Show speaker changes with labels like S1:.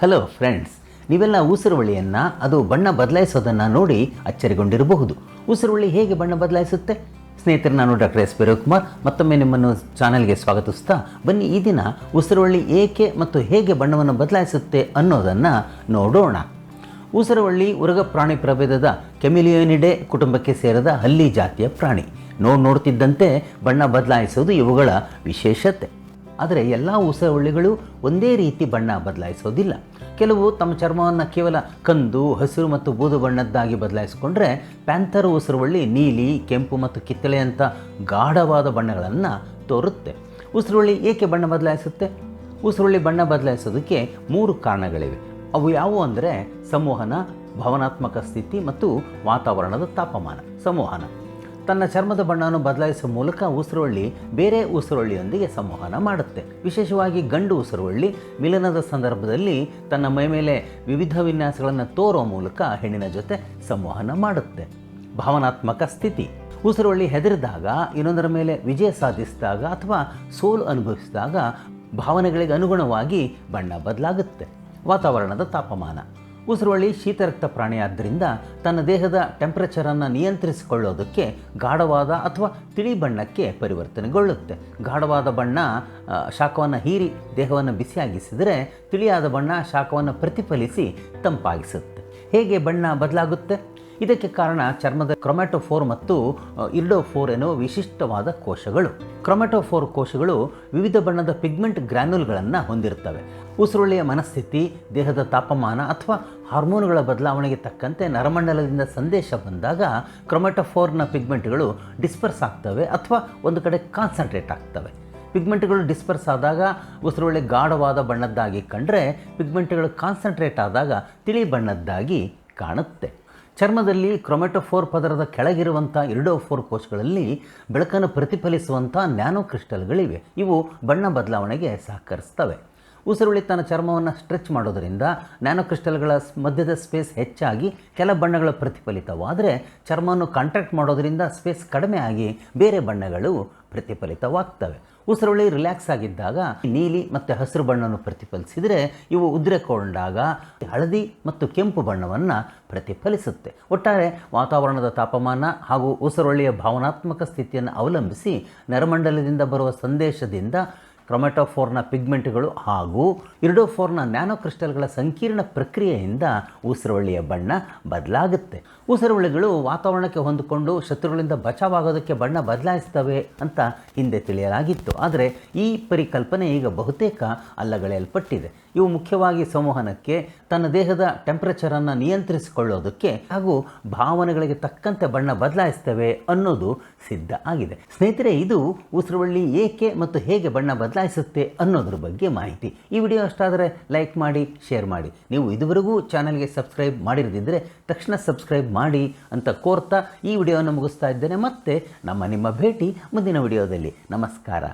S1: Hello friends ನೀವೆಲ್ಲ ಉಸಿರುವಳಿಯನ್ನು, ಅದು ಬಣ್ಣ ಬದಲಾಯಿಸೋದನ್ನು ನೋಡಿ ಅಚ್ಚರಿಗೊಂಡಿರಬಹುದು. ಉಸಿರುವಳಿ ಹೇಗೆ ಬಣ್ಣ ಬದಲಾಯಿಸುತ್ತೆ? ಸ್ನೇಹಿತರೆ ನಾನು ಡಾಕ್ಟರ್ ಎಸ್ ಕುಮಾರ್ ಮತ್ತೊಮ್ಮೆ ನಿಮ್ಮನ್ನು ಚಾನೆಲ್ಗೆ ಸ್ವಾಗತಿಸ್ತಾ ಬನ್ನಿ. ಈ ದಿನ ಉಸಿರುವಳಿ ಏಕೆ ಮತ್ತು ಹೇಗೆ ಬಣ್ಣವನ್ನು ಬದಲಾಯಿಸುತ್ತೆ ಅನ್ನೋದನ್ನು ನೋಡೋಣ. ಉಸಿರುವಳ್ಳಿ ಉರಗ ಪ್ರಾಣಿ ಪ್ರಭೇದದ ಕೆಮಿಲಿಯೋನಿಡೆ ಕುಟುಂಬಕ್ಕೆ ಸೇರಿದ ಹಲ್ಲಿ ಜಾತಿಯ ಪ್ರಾಣಿ. ನೋಡ್ ನೋಡ್ತಿದ್ದಂತೆ ಬಣ್ಣ ಬದಲಾಯಿಸೋದು ಇವುಗಳ ವಿಶೇಷತೆ. ಆದರೆ ಎಲ್ಲ ಉಸಿರುವಳ್ಳಿಗಳು ಒಂದೇ ರೀತಿ ಬಣ್ಣ ಬದಲಾಯಿಸೋದಿಲ್ಲ. ಕೆಲವು ತಮ್ಮ ಚರ್ಮವನ್ನು ಕೇವಲ ಕಂದು, ಹಸಿರು ಮತ್ತು ಬೂದು ಬಣ್ಣದ್ದಾಗಿ ಬದಲಾಯಿಸಿಕೊಂಡ್ರೆ ಪ್ಯಾಂಥರ್ ಉಸಿರುವಳ್ಳಿ ನೀಲಿ, ಕೆಂಪು ಮತ್ತು ಕಿತ್ತಳೆಯಂಥ ಗಾಢವಾದ ಬಣ್ಣಗಳನ್ನು ತೋರುತ್ತೆ. ಉಸಿರುವಳ್ಳಿ ಏಕೆ ಬಣ್ಣ ಬದಲಾಯಿಸುತ್ತೆ? ಉಸಿರುಳ್ಳಿ ಬಣ್ಣ ಬದಲಾಯಿಸೋದಕ್ಕೆ ಮೂರು ಕಾರಣಗಳಿವೆ. ಅವು ಯಾವುವು ಅಂದರೆ, ಸಂವಹನ, ಭಾವನಾತ್ಮಕ ಸ್ಥಿತಿ ಮತ್ತು ವಾತಾವರಣದ ತಾಪಮಾನ. ಸಂವಹನ. ತನ್ನ ಚರ್ಮದ ಬಣ್ಣವನ್ನು ಬದಲಾಯಿಸುವ ಮೂಲಕ ಉಸಿರುವಳ್ಳಿ ಬೇರೆ ಉಸಿರುವಳ್ಳಿಯೊಂದಿಗೆ ಸಂವಹನ ಮಾಡುತ್ತೆ. ವಿಶೇಷವಾಗಿ ಗಂಡು ಉಸಿರುವಳ್ಳಿ ಮಿಲನದ ಸಂದರ್ಭದಲ್ಲಿ ತನ್ನ ಮೈಮೇಲೆ ವಿವಿಧ ವಿನ್ಯಾಸಗಳನ್ನು ತೋರುವ ಮೂಲಕ ಹೆಣ್ಣಿನ ಜೊತೆ ಸಂವಹನ ಮಾಡುತ್ತೆ. ಭಾವನಾತ್ಮಕ ಸ್ಥಿತಿ. ಉಸಿರುವಳ್ಳಿ ಹೆದರಿದಾಗ, ಇನ್ನೊಂದರ ಮೇಲೆ ವಿಜಯ ಸಾಧಿಸಿದಾಗ ಅಥವಾ ಸೋಲು ಅನುಭವಿಸಿದಾಗ ಭಾವನೆಗಳಿಗೆ ಅನುಗುಣವಾಗಿ ಬಣ್ಣ ಬದಲಾಗುತ್ತೆ. ವಾತಾವರಣದ ತಾಪಮಾನ. ಉಸಿರುವಳ್ಳಿ ಶೀತರಕ್ತ ಪ್ರಾಣಿಯಾದ್ದರಿಂದ ತನ್ನ ದೇಹದ ಟೆಂಪ್ರೇಚರನ್ನು ನಿಯಂತ್ರಿಸಿಕೊಳ್ಳೋದಕ್ಕೆ ಗಾಢವಾದ ಅಥವಾ ತಿಳಿ ಬಣ್ಣಕ್ಕೆ ಪರಿವರ್ತನೆಗೊಳ್ಳುತ್ತೆ. ಗಾಢವಾದ ಬಣ್ಣ ಶಾಖವನ್ನು ಹೀರಿ ದೇಹವನ್ನು ಬಿಸಿಯಾಗಿಸಿದರೆ ತಿಳಿಯಾದ ಬಣ್ಣ ಶಾಖವನ್ನು ಪ್ರತಿಫಲಿಸಿ ತಂಪಾಗಿಸುತ್ತೆ. ಹೇಗೆ ಬಣ್ಣ ಬದಲಾಗುತ್ತೆ? ಇದಕ್ಕೆ ಕಾರಣ ಚರ್ಮದ ಕ್ರೊಮ್ಯಾಟೋಫೋರ್ ಮತ್ತು ಇರ್ಡೋಫೋರ್ ಎನ್ನುವ ವಿಶಿಷ್ಟವಾದ ಕೋಶಗಳು. ಕ್ರೊಮ್ಯಾಟೋಫೋರ್ ಕೋಶಗಳು ವಿವಿಧ ಬಣ್ಣದ ಪಿಗ್ಮೆಂಟ್ ಗ್ರ್ಯಾನ್ಯುಲ್ಗಳನ್ನು ಹೊಂದಿರುತ್ತವೆ. ಉಸಿರುಳ್ಳಿಯ ಮನಸ್ಥಿತಿ, ದೇಹದ ತಾಪಮಾನ ಅಥವಾ ಹಾರ್ಮೋನುಗಳ ಬದಲಾವಣೆಗೆ ತಕ್ಕಂತೆ ನರಮಂಡಲದಿಂದ ಸಂದೇಶ ಬಂದಾಗ ಕ್ರೊಮ್ಯಾಟೋಫೋರ್ನ ಪಿಗ್ಮೆಂಟ್ಗಳು ಡಿಸ್ಪರ್ಸ್ ಆಗ್ತವೆ ಅಥವಾ ಒಂದು ಕಡೆ ಕಾನ್ಸಂಟ್ರೇಟ್ ಆಗ್ತವೆ. ಪಿಗ್ಮೆಂಟ್ಗಳು ಡಿಸ್ಪರ್ಸ್ ಆದಾಗ ಉಸಿರುಳ್ಳಿ ಗಾಢವಾದ ಬಣ್ಣದ್ದಾಗಿ ಕಂಡ್ರೆ ಪಿಗ್ಮೆಂಟ್ಗಳು ಕಾನ್ಸಂಟ್ರೇಟ್ ಆದಾಗ ತಿಳಿ ಬಣ್ಣದ್ದಾಗಿ ಕಾಣುತ್ತೆ. ಚರ್ಮದಲ್ಲಿ ಕ್ರೊಮೆಟೋಫೋರ್ ಪದರದ ಕೆಳಗಿರುವಂಥ ಇರ್ಡೋಫೋರ್ ಕೋಶಗಳಲ್ಲಿ ಬೆಳಕನ್ನು ಪ್ರತಿಫಲಿಸುವಂಥ ನ್ಯಾನೋ ಕ್ರಿಸ್ಟಲ್ಗಳಿವೆ. ಇವು ಬಣ್ಣ ಬದಲಾವಣೆಗೆ ಸಹಕರಿಸ್ತವೆ. ಉಸಿರುಳಿ ತನ್ನ ಚರ್ಮವನ್ನು ಸ್ಟ್ರೆಚ್ ಮಾಡೋದರಿಂದ ನ್ಯಾನೋ ಕ್ರಿಸ್ಟಲ್ಗಳ ಮಧ್ಯದ ಸ್ಪೇಸ್ ಹೆಚ್ಚಾಗಿ ಕೆಲ ಬಣ್ಣಗಳು ಪ್ರತಿಫಲಿತವಾದರೆ ಚರ್ಮವನ್ನು ಕಾಂಟ್ಯಾಕ್ಟ್ ಮಾಡೋದರಿಂದ ಸ್ಪೇಸ್ ಕಡಿಮೆ ಆಗಿ ಬೇರೆ ಬಣ್ಣಗಳು ಪ್ರತಿಫಲಿತವಾಗ್ತವೆ. ಉಸಿರುಳಿ ರಿಲ್ಯಾಕ್ಸ್ ಆಗಿದ್ದಾಗ ನೀಲಿ ಮತ್ತು ಹಸಿರು ಬಣ್ಣವನ್ನು ಪ್ರತಿಫಲಿಸಿದರೆ ಇವು ಉದ್ರೆಕೊಂಡಾಗ ಹಳದಿ ಮತ್ತು ಕೆಂಪು ಬಣ್ಣವನ್ನು ಪ್ರತಿಫಲಿಸುತ್ತೆ. ಒಟ್ಟಾರೆ ವಾತಾವರಣದ ತಾಪಮಾನ ಹಾಗೂ ಉಸಿರೊಳ್ಳಿಯ ಭಾವನಾತ್ಮಕ ಸ್ಥಿತಿಯನ್ನು ಅವಲಂಬಿಸಿ ನರಮಂಡಲದಿಂದ ಬರುವ ಸಂದೇಶದಿಂದ ಕ್ರೊಮೆಟೋಫೋರ್ನ ಪಿಗ್ಮೆಂಟ್ಗಳು ಹಾಗೂ ಇರ್ಡೋಫೋರ್ನ ನ್ಯಾನೋ ಕ್ರಿಸ್ಟಲ್ಗಳ ಸಂಕೀರ್ಣ ಪ್ರಕ್ರಿಯೆಯಿಂದ ಉಸಿರುವಳ್ಳಿಯ ಬಣ್ಣ ಬದಲಾಗುತ್ತೆ. ಉಸಿರುವಳ್ಳಿಗಳು ವಾತಾವರಣಕ್ಕೆ ಹೊಂದಿಕೊಂಡು ಶತ್ರುಗಳಿಂದ ಬಚಾವಾಗೋದಕ್ಕೆ ಬಣ್ಣ ಬದಲಾಯಿಸ್ತವೆ ಅಂತ ಹಿಂದೆ ತಿಳಿಯಲಾಗಿತ್ತು. ಆದರೆ ಈ ಪರಿಕಲ್ಪನೆ ಈಗ ಬಹುತೇಕ ಅಲ್ಲಗಳೆಯಲ್ಪಟ್ಟಿದೆ. ಇವು ಮುಖ್ಯವಾಗಿ ಸಂವಹನಕ್ಕೆ, ತನ್ನ ದೇಹದ ಟೆಂಪ್ರೇಚರನ್ನು ನಿಯಂತ್ರಿಸಿಕೊಳ್ಳೋದಕ್ಕೆ ಹಾಗೂ ಭಾವನೆಗಳಿಗೆ ತಕ್ಕಂತೆ ಬಣ್ಣ ಬದಲಾಯಿಸ್ತವೆ ಅನ್ನೋದು ಸಿದ್ಧ ಆಗಿದೆ. ಸ್ನೇಹಿತರೆ, ಇದು ಉಸಿರುವಳ್ಳಿ ಏಕೆ ಮತ್ತು ಹೇಗೆ ಬಣ್ಣ ಬದಲಾಯಿಸುತ್ತೆ ಅನ್ನೋದ್ರ ಬಗ್ಗೆ ಮಾಹಿತಿ. ಈ ವಿಡಿಯೋ ಅಷ್ಟಾದರೆ ಲೈಕ್ ಮಾಡಿ, ಶೇರ್ ಮಾಡಿ. ನೀವು ಇದುವರೆಗೂ ಚಾನಲ್ಗೆ ಸಬ್ಸ್ಕ್ರೈಬ್ ಮಾಡಿರದಿದ್ದರೆ ತಕ್ಷಣ ಸಬ್ಸ್ಕ್ರೈಬ್ ಮಾಡಿ ಅಂತ ಕೋರ್ತಾ ಈ ವಿಡಿಯೋವನ್ನು ಮುಗಿಸ್ತಾ ಇದ್ದೇನೆ. ಮತ್ತೆ ನಮ್ಮ ನಿಮ್ಮ ಭೇಟಿ ಮುಂದಿನ ವಿಡಿಯೋದಲ್ಲಿ. ನಮಸ್ಕಾರ.